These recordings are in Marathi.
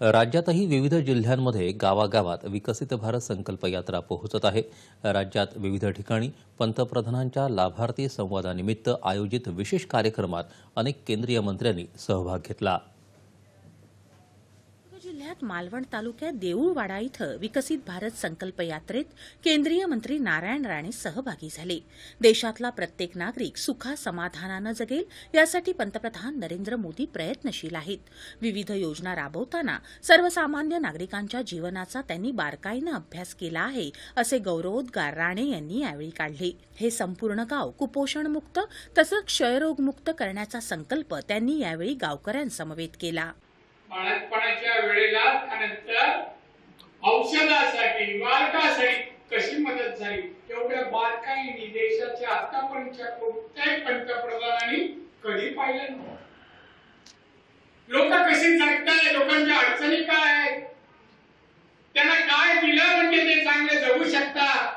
राज्यातही विविध जिल्ह्यांमध्ये गावागावात विकसित भारत संकल्प यात्रा पोहोचत आहे. राज्यात विविध ठिकाणी पंतप्रधानांच्या लाभार्थी संवादानिमित्त आयोजित विशेष कार्यक्रमात अनेक केंद्रीय मंत्र्यांनी सहभाग घेतला. जिल्ह्यात मालवण तालुक्यात देऊळवाडा इथं विकसित भारत संकल्प यात्रेत केंद्रीय मंत्री नारायण राणे सहभागी झाले. देशातला प्रत्येक नागरिक सुखा समाधानानं जगेल यासाठी पंतप्रधान नरेंद्र मोदी प्रयत्नशील आहेत. विविध योजना राबवताना सर्वसामान्य नागरिकांच्या जीवनाचा त्यांनी बारकाईनं अभ्यास केला आहे असे गौरवोद्गार राणे यांनी यावेळी काढले. हे संपूर्ण गाव कुपोषणमुक्त तसंच क्षयरोगमुक्त करण्याचा संकल्प त्यांनी यावेळी गावकऱ्यांसमवेत केला. बाळणपणाच्या वेळेला त्यानंतर औषधासाठी बालकासाठी कशी मदत झाली? एवढ्या बारकाईने देशाच्या आतापर्यंतच्या कोणत्याही पंतप्रधानांनी कधी पाहिलं नाही लोक कशी जगताय? लोकांच्या अडचणी काय आहेत? त्यांना काय दिलं म्हणजे ते चांगले जगू शकतात?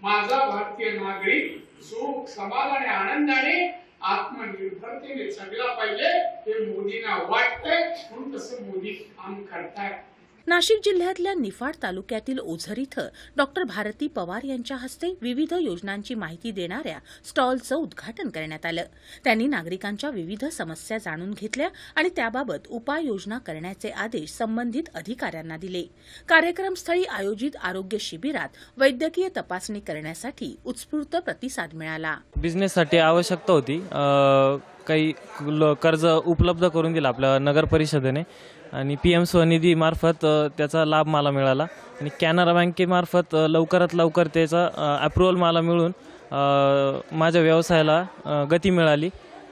माझा भारतीय नागरिक सुख समाधान आणि आनंदाने आत्मनिर्भरतेने जगला पाहिजे हे मोदींना वाटतंय. म्हणून तसं मोदी काम करतायत. नाशिक जिल्ह्यातल्या निफाड तालुक्यातील ओझर इथं डॉक्टर भारती पवार यांच्या हस्ते विविध योजनांची माहिती देणाऱ्या स्टॉलचं उद्घाटन करण्यात आलं. त्यांनी नागरिकांच्या विविध समस्या जाणून घेतल्या आणि त्याबाबत उपाययोजना करण्याचे आदेश संबंधित अधिकाऱ्यांना दिले. कार्यक्रमस्थळी आयोजित आरोग्य शिबिरात वैद्यकीय तपासणी करण्यासाठी उत्स्फूर्त प्रतिसाद मिळाला. बिझनेससाठी आवश्यकता होती. काही कर्ज उपलब्ध करून दिलं आपल्या नगर परिषदेने आणि पी एम स्वनिधीमार्फत त्याचा लाभ मला मिळाला. आणि कॅनरा बँकेमार्फत लवकरात लवकर त्याचा अप्रुव्हल मला मिळून माझ्या व्यवसायाला गती मिळाली.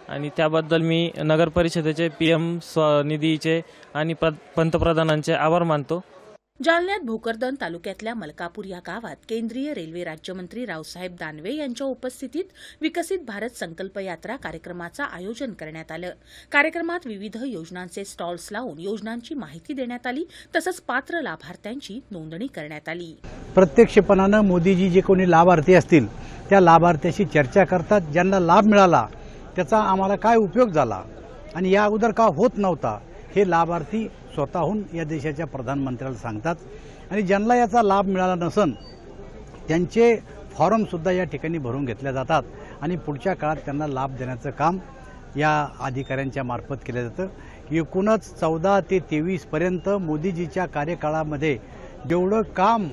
आणि त्याबद्दल मी नगर परिषदेचे पी एम स्वनिधीचे आणि प्र पंतप्रधानांचे आभार मानतो. जालन्यात भोकरदन तालुक्यातल्या मलकापूर या गावात केंद्रीय रेल्वे राज्यमंत्री रावसाहेब दानवे यांच्या उपस्थितीत विकसित भारत संकल्प यात्रा कार्यक्रमाचं आयोजन करण्यात आलं. कार्यक्रमात विविध योजनांचे स्टॉल्स लावून योजनांची माहिती देण्यात आली तसंच पात्र लाभार्थ्यांची नोंदणी करण्यात आली. प्रत्यक्षपणानं मोदीजी जे कोणी लाभार्थी असतील त्या लाभार्थ्याशी चर्चा करतात ज्यांना लाभ मिळाला त्याचा आम्हाला काय उपयोग झाला? आणि या अगोदर का होत नव्हता? हे लाभार्थी स्वतःहून या देशाच्या प्रधानमंत्र्याला सांगतात. आणि ज्यांना याचा लाभ मिळाला नसन त्यांचे फॉर्मसुद्धा या ठिकाणी भरून घेतल्या जातात. आणि पुढच्या काळात त्यांना लाभ देण्याचं काम या अधिकाऱ्यांच्या मार्फत केलं जातं. एकूणच चौदा ते तेवीसपर्यंत मोदीजीच्या कार्यकाळामध्ये जेवढं काम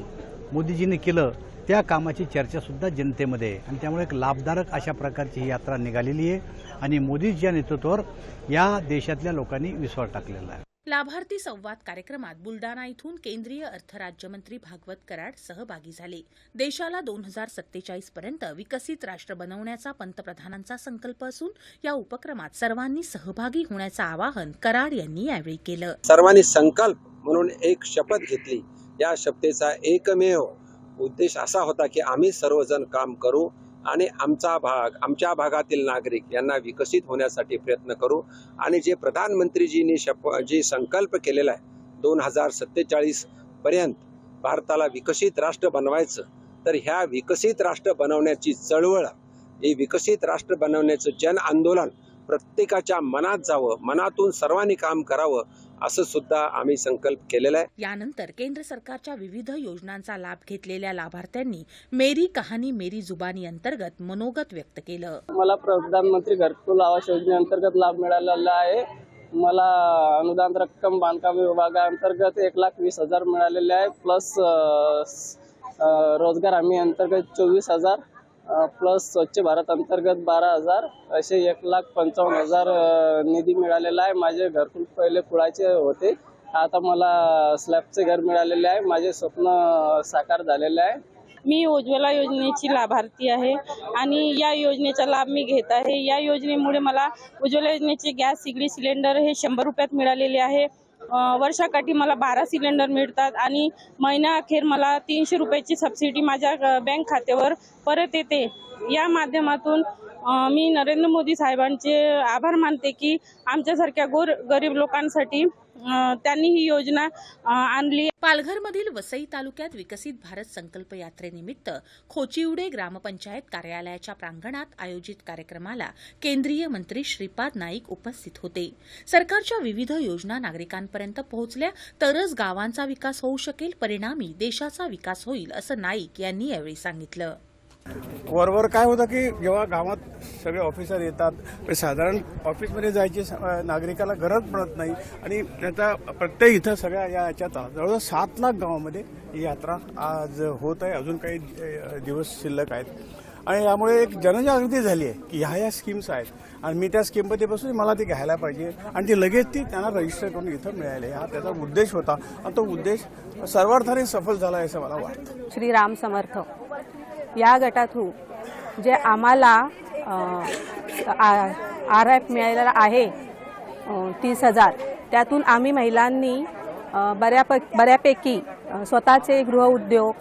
मोदीजीने केलं त्या कामाची चर्चासुद्धा जनतेमध्ये आहे. आणि त्यामुळे एक लाभदायक अशा प्रकारची ही यात्रा निघालेली आहे. आणि मोदीजीच्या नेतृत्वावर या देशातल्या लोकांनी विश्वास टाकलेला आहे. लाभार्थी संवाद कार्यक्रमात बुलडाणा इथून केंद्रीय अर्थ राज्यमंत्री भागवत कराड सहभागी झाले. देशाला दोन हजार सत्तेचाळीस पर्यंत विकसित राष्ट्र बनवण्याचा पंतप्रधानांचा संकल्प असून या उपक्रमात सर्वांनी सहभागी होण्याचं आवाहन कराड यांनी यावेळी केलं. सर्वांनी संकल्प म्हणून एक शपथ घेतली. या शपथेचा एकमेव उद्देश असा होता की आम्ही सर्वजण काम करू आणि आमचा भाग आमच्या भागातील नागरिक यांना विकसित होण्यासाठी प्रयत्न करू. आणि जे प्रधानमंत्रीजींनी शप जे संकल्प केलेला आहे दोन हजार सत्तेचाळीस पर्यंत भारताला विकसित राष्ट्र बनवायचं तर ह्या विकसित राष्ट्र बनवण्याची चळवळ हे विकसित राष्ट्र बनवण्याचं जन आंदोलन प्रत्येकाच्या मनात जावं मनातून सर्वांनी काम करावं असं सुद्धा आम्ही संकल्प केलेला आहे. यानंतर केंद्र सरकारच्या विविध योजनांचा लाभ घेतलेल्या लाभार्थ्यांनी मेरी कहाणी मेरी जुबानी अंतर्गत मनोगत व्यक्त केलं. मला प्रधानमंत्री घरकुल आवास योजनेअंतर्गत लाभ मिळालेला आहे. मला अनुदान रक्कम बांधकाम विभागाअंतर्गत एक लाख वीस हजार मिळालेले आहे. प्लस रोजगार हमी अंतर्गत चोवीस हजार. प्लस स्वच्छ भारत अंतर्गत बारा हजार असे एक लाख पंचावन्न हजार निधी मिळालेला आहे. माझे घरकुल पहिले कुळाचे होते. आता मला स्लॅबचे घर मिळालेले आहे. माझे स्वप्न साकार झालेले आहे. मी उज्ज्वला योजनेची लाभार्थी आहे आणि या योजनेचा लाभ मी घेत आहे. या योजनेमुळे मला उज्ज्वला योजनेचे गॅस सिगडी सिलेंडर हे शंभर रुपयात मिळालेले आहे. वर्षाकाठी मला बारा सिलेंडर मिळतात आणि महिना अखेर मला तीनशे रुपयाची सबसिडी माझ्या बँक खात्यावर परत येते. या माध्यमातून मी नरेंद्र मोदी साहेबांचे आभार मानते की आमच्यासारख्या गोर गरीब लोकांसाठी त्यांनी ही योजना आणली. पालघरमधील वसई तालुक्यात विकसित भारत संकल्प यात्रेनिमित्त खोचिवडे ग्रामपंचायत कार्यालयाच्या प्रांगणात आयोजित कार्यक्रमाला केंद्रीय मंत्री श्रीपाद नाईक उपस्थित होते. सरकारच्या विविध योजना नागरिकांपर्यंत पोहोचल्या तरच गावांचा विकास होऊ शकेल परिणामी देशाचा विकास होईल असं नाईक यांनी यावेळी सांगितलं. वरवर काय होतं की जेव्हा गावात सगळे ऑफिसर येतात साधारण ऑफिसमध्ये जायची स- नागरिकाला गरज पडत नाही आणि त्याचा प्रत्येक इथं सगळ्या या याच्यात जवळजवळ सात लाख गावामध्ये ही यात्रा आज होत आहे. अजून काही दिवस शिल्लक आहेत. आणि यामुळे एक जनजागृती झाली आहे की ह्या ह्या स्कीम्स आहेत. आणि मी त्या स्कीममध्ये बसून मला ती घ्यायला पाहिजे. आणि ती लगेच ती त्यांना रजिस्टर करून इथं मिळाली. हा त्याचा उद्देश होता. आणि तो उद्देश सर्वार्थाने सफल झाला आहे असं मला वाटतं. श्री राम समर्थ. या गटातून जे आम्हाला आर एफ मिळालेला आहे तीस हजार त्यातून आम्ही महिलांनी बऱ्याप बऱ्यापैकी स्वतःचे गृहउद्योग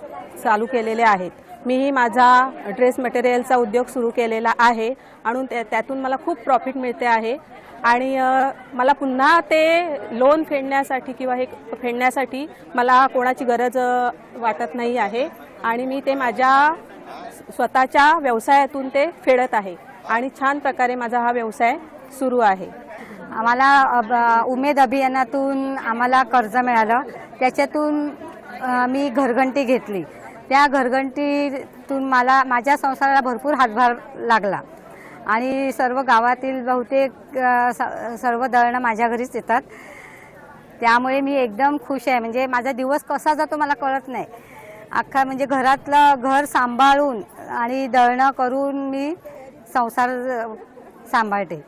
चालू केलेले आहेत. मीही माझा ड्रेस मटेरियलचा उद्योग सुरू केलेला आहे आणि त्या- त्यातून मला खूप प्रॉफिट मिळते आहे. आणि मला पुन्हा ते लोन फेडण्यासाठी किंवा हे फेडण्यासाठी मला कोणाची गरज वाटत नाही आहे. आणि मी ते माझ्या स्वतःच्या व्यवसायातून ते फेडत आहे. आणि छान प्रकारे माझा हा व्यवसाय सुरू आहे. आम्हाला अब- उमेद अभियानातून आम्हाला कर्ज मिळालं. त्याच्यातून मी घरघंटी घेतली. त्या घरघंटीतून मला माझ्या संसाराला भरपूर हातभार लागला. आणि सर्व गावातील बहुतेक स- सर्व दळणं माझ्या घरीच येतात. त्यामुळे मी एकदम खुश आहे. म्हणजे माझा दिवस कसा जातो मला कळत नाही. अख्खा म्हणजे घरातलं घर सांभाळून आणि दळणं करून मी संसार सांभाळते.